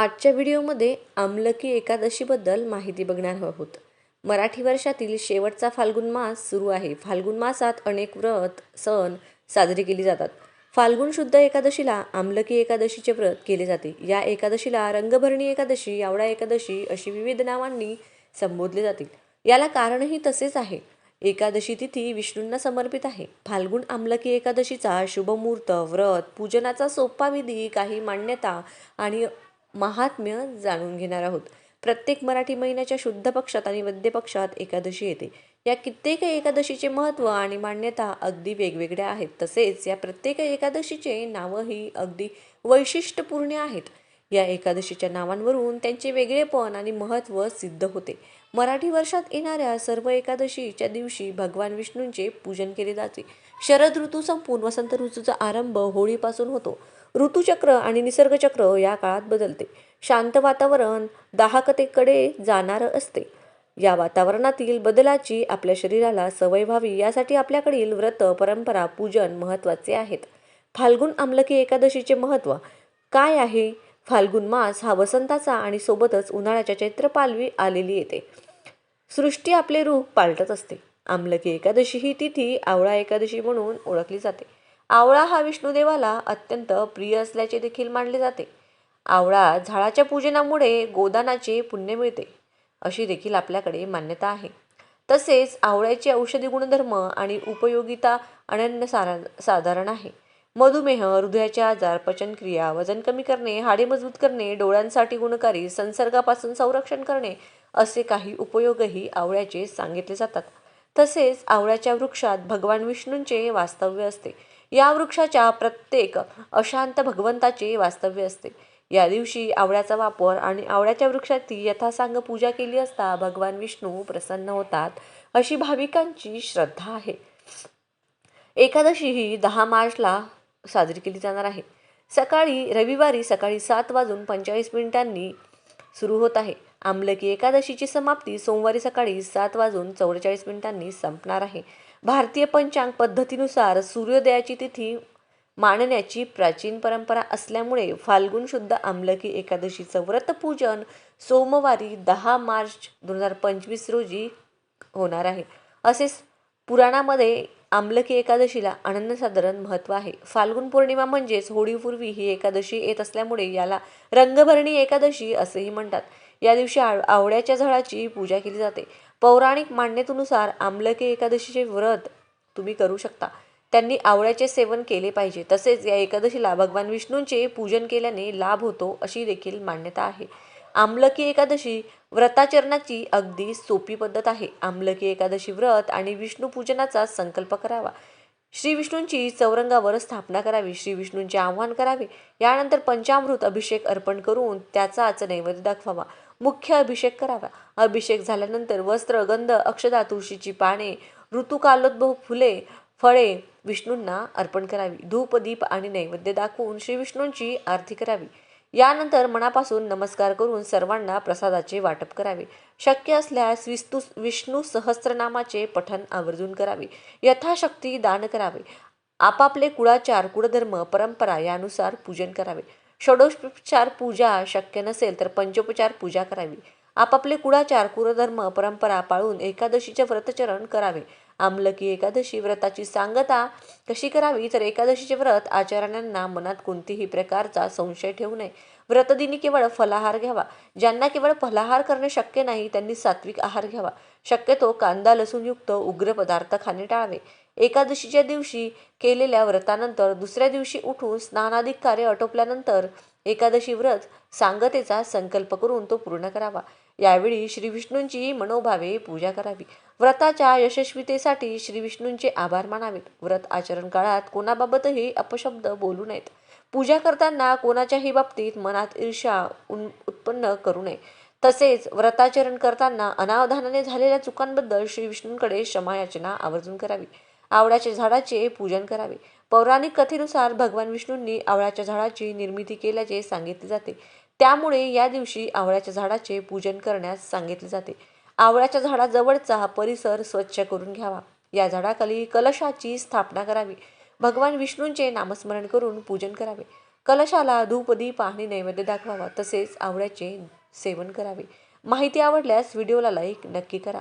आजच्या व्हिडिओमध्ये आमलकी एकादशीबद्दल माहिती बघणार आहोत. मराठी वर्षातील शेवटचा फाल्गुन मास सुरू आहे. फाल्गुन मासात अनेक व्रत सण साजरे केले जातात. फाल्गुन शुद्ध एकादशीला आमलकी एकादशीचे व्रत केले जाते. या एकादशीला रंगभरणी एकादशी यावडा एकादशी अशी विविध नावांनी संबोधले जातील याला कारणही तसेच आहे. एकादशी तिथी विष्णूंना समर्पित आहे. फाल्गुन आमलकी एकादशीचा शुभमुहूर्त व्रत पूजनाचा सोपा विधी काही मान्यता आणि महात्म्य जाणून घेणार आहोत. प्रत्येक मराठी महिन्याच्या शुद्ध पक्षात आणि वद्य पक्षात एकादशी येते. या कित्येक एकादशीचे महत्त्व आणि मान्यता अगदी वेगवेगळ्या आहेत. तसेच या प्रत्येक एकादशीचे नावंही अगदी वैशिष्ट्यपूर्ण आहेत. या एकादशीच्या नावांवरून त्यांचे वेगळेपण आणि महत्त्व सिद्ध होते. मराठी वर्षात येणाऱ्या सर्व एकादशीच्या दिवशी भगवान विष्णूंचे पूजन केले जाते. शरद ऋतू संपून वसंत ऋतूचा आरंभ होळीपासून होतो. ऋतुचक्र आणि निसर्गचक्र या काळात बदलते. शांत वातावरण दाहकतेकडे जाणारं असते. या वातावरणातील बदलाची आपल्या शरीराला सवय व्हावी यासाठी आपल्याकडील व्रत परंपरा पूजन महत्त्वाचे आहेत. फाल्गुन आमलकी एकादशीचे महत्त्व काय आहे? फाल्गुन मास हा वसंताचा आणि सोबतच उन्हाळ्याच्या चैत्र पालवी आलेली येते. सृष्टी आपले रूप पालटत असते. आमलकी एकादशी ही तिथी आवळा एकादशी म्हणून ओळखली जाते. आवळा हा विष्णुदेवाला अत्यंत प्रिय असल्याचे देखील मानले जाते. आवळा झाडाच्या पूजनामुळे गोदानाचे पुण्य मिळते अशी देखील आपल्याकडे मान्यता आहे. तसेच आवळ्याचे औषधी गुणधर्म आणि उपयोगिता अनन्य सारा साधारण आहे. मधुमेह हृदयाचे आजार पचनक्रिया वजन कमी करणे हाडे मजबूत करणे डोळ्यांसाठी गुणकारी संसर्गापासून संरक्षण करणे असे काही उपयोगही आवळ्याचे सांगितले जातात. तसेच आवळ्याच्या वृक्षात भगवान विष्णूंचे वास्तव्य असते. या वृक्षाच्या प्रत्येक अशांत भगवंताचे वास्तव्य असते. या दिवशी आवळ्याचा वापर आणि आवळ्याच्या वृक्षाची यथासांग पूजा केली असता भगवान विष्णू प्रसन्न होतात अशी भाविकांची श्रद्धा आहे. एकादशी ही दहा मार्चला साजरी केली जाणार आहे. सकाळी रविवारी सकाळी सात वाजून पंचेचाळीस मिनिटांनी सुरू होत आहे. आमलकी एकादशीची समाप्ती सोमवारी सकाळी सात वाजून चौवेचाळीस मिनिटांनी संपणार आहे. भारतीय पंचांग पद्धतीनुसार सूर्योदयाची तिथी मानण्याची प्राचीन परंपरा असल्यामुळे फाल्गुन शुद्ध आमलकी एकादशीचं व्रतपूजन सोमवारी दहा मार्च दोन हजार पंचवीस रोजी होणार आहे. असेच पुराणामध्ये आमलकी एकादशीला अनन्यसाधारण महत्त्व आहे. फाल्गुन पौर्णिमा म्हणजेच होळीपूर्वी ही एकादशी येत असल्यामुळे याला रंगभरणी एकादशी असेही म्हणतात. या दिवशी आव आवळ्याच्या झाडाची पूजा केली जाते. पौराणिक मान्यतेनुसार आमलकी एकादशीचे व्रत तुम्ही करू शकता. त्यांनी आवळ्याचे सेवन केले पाहिजे. तसेच या एकादशीला भगवान विष्णूंचे पूजन केल्याने लाभ होतो अशी देखील मान्यता आहे. आमलकी एकादशी व्रताचरणाची अगदी सोपी पद्धत आहे. आमलकी एकादशी व्रत आणि विष्णू पूजनाचा संकल्प करावा. श्री विष्णूंची चौरंगावर स्थापना करावी श्री विष्णूंचे आवाहन करावे. यानंतर पंचामृत अभिषेक अर्पण करून त्याचाच नैवेद्य दाखवावा. मुख्य अभिषेक करावा. अभिषेक झाल्यानंतर वस्त्र गंध अक्षदा तुळशीची पाने ऋतुकालोद्भव फुले फळे विष्णूंना अर्पण करावी. धूप दीप आणि नैवेद्य दाखवून श्री विष्णूंची आरती करावी. यानंतर मनापासून नमस्कार करून सर्वांना प्रसादाचे वाटप करावे. शक्य असल्यास विस्तू विष्णू सहस्त्रनामाचे पठन आवर्जून करावे. यथाशक्ती दान करावे. आपापले कुळाचार कुळधर्म परंपरा यानुसार पूजन करावे. षडोपचार पूजा शक्य नसेल तर पंचोपचार पूजा करावी. आपापले कुळाचार कुळधर्म परंपरा पाळून एकादशीचे व्रतचरण करावे. आमलकी एकादशी व्रताची सांगता कशी करावी तर एकादशीचे व्रत आचार्यांना मनात कोणतीही प्रकारचा संशय ठेवू नये. व्रतदिनी केवळ फलाहार घ्यावा. ज्यांना केवळ फलाहार करणे शक्य नाही त्यांनी सात्विक आहार घ्यावा. शक्यतो कांदा लसूणयुक्त उग्र पदार्थ खाणे टाळावे. एकादशीच्या दिवशी केलेल्या व्रतानंतर दुसऱ्या दिवशी उठून स्नानाधिक कार्य आटोपल्यानंतर एकादशी व्रत सांगतेचा संकल्प करून तो पूर्ण करावा. यावेळी श्रीविष्णूंची मनोभावे पूजा करावी. व्रताच्या यशस्वीतेसाठी श्रीविष्णूंचे आभार मानावेत. व्रत आचरण काळात कोणाबाबतही अपशब्द बोलू नयेत. पूजा करताना कोणाच्याही बाबतीत मनात ईर्ष्या उत्पन्न करू नये. तसेच व्रताचरण करताना अनावधानाने झालेल्या चुकांबद्दल श्री विष्णूंकडे क्षमायाचना आवर्जून करावी. आवळ्याच्या झाडाचे पूजन करावे. पौराणिक कथेनुसार भगवान विष्णूंनी आवळ्याच्या झाडाची निर्मिती केल्याचे सांगितले जाते. त्यामुळे या दिवशी आवळ्याच्या झाडाचे पूजन करण्यास सांगितले जाते. आवळ्याच्या झाडाजवळचा परिसर स्वच्छ करून घ्यावा. या झाडाखाली कलशाची स्थापना करावी. भगवान विष्णूंचे नामस्मरण करून पूजन करावे. कलशाला धूपदीप आणि नैवेद्य दाखवावा. तसेच आवळ्याचे सेवन करावे. माहिती आवडल्यास व्हिडिओला लाईक नक्की करा.